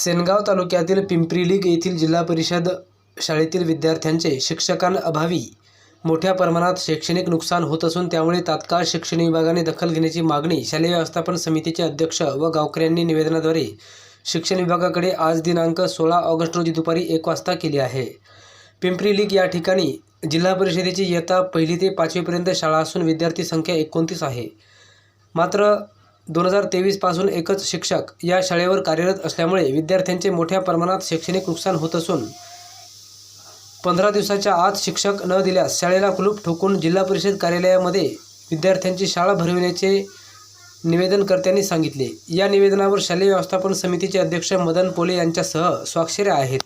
सेनगाव तालुक्यातील पिंपरीलीग येथील जिल्हा परिषद शाळेतील विद्यार्थ्यांचे शिक्षकांअभावी मोठ्या प्रमाणात शैक्षणिक नुकसान होत असून त्यामुळे तात्काळ शिक्षण विभागाने दखल घेण्याची मागणी शालेय व्यवस्थापन समितीचे अध्यक्ष व गावकऱ्यांनी निवेदनाद्वारे शिक्षण विभागाकडे आज दिनांक सोळा ऑगस्ट रोजी दुपारी एक वाजता केली आहे. पिंपरी लीग या ठिकाणी जिल्हा परिषदेची इयत्ता पहिली ते पाचवीपर्यंत शाळा असून विद्यार्थी संख्या एकोणतीस आहे. मात्र दोन हजार तेवीसपासून एकच शिक्षक या शाळेवर कार्यरत असल्यामुळे विद्यार्थ्यांचे मोठ्या प्रमाणात शैक्षणिक नुकसान होत असून पंधरा दिवसाच्या आत शिक्षक न दिल्यास शाळेला कुलूप ठोकून जिल्हा परिषद कार्यालयामध्ये विद्यार्थ्यांची शाळा भरविण्याचे निवेदनकर्त्यांनी सांगितले. या निवेदनावर शालेय व्यवस्थापन समितीचे अध्यक्ष मदन पोले यांच्यासह स्वाक्षऱ्या आहेत.